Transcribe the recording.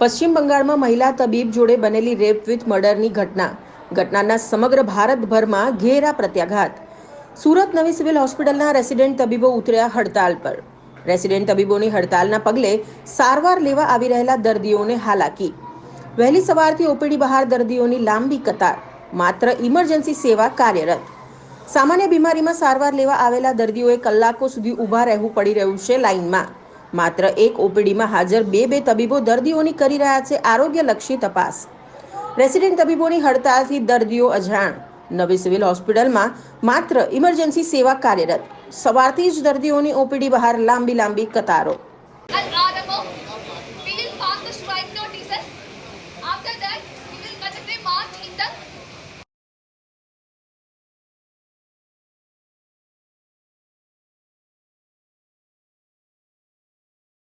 પશ્ચિમ બંગાળમાં મહિલા તબીબ જોડે બનેલી રેપ વિથ મર્ડરની ઘટના. ઘટનાના સમગ્ર ભારતભરમાં ઘેરા પ્રત્યાઘાત. સુરત નવી સિવિલ હોસ્પિટલના રેસિડેન્ટ તબીબો ઉતર્યા હડતાલ પર. રેસિડેન્ટ તબીબોની હડતાલના પગલે સારવાર લેવા આવી રહેલા દર્દીઓને હાલાકી. વહેલી સવારથી ઓપીડી બહાર દર્દીઓની લાંબી કતાર, માત્ર ઇમરજન્સી સેવા કાર્યરત. સામાન્ય બીમારીમાં સારવાર લેવા આવેલા દર્દીઓએ કલાકો સુધી ઊભા રહેવું પડી રહ્યું છે લાઇનમાં. માત્ર એક ઓપીડીમાં હાજર બે બે તબીબો દર્દીઓની કરી રહ્યા છે આરોગ્યલક્ષી તપાસ. રેસિડેન્ટ તબીબોની હડતાલથી દર્દીઓ અજાણ. નવી સિવિલ હોસ્પિટલમાં માત્ર ઇમરજન્સી સેવા કાર્યરત. સવારથી જ દર્દીઓની ઓપીડી બહાર લાંબી લાંબી કતારો. The. After will conduct a march in the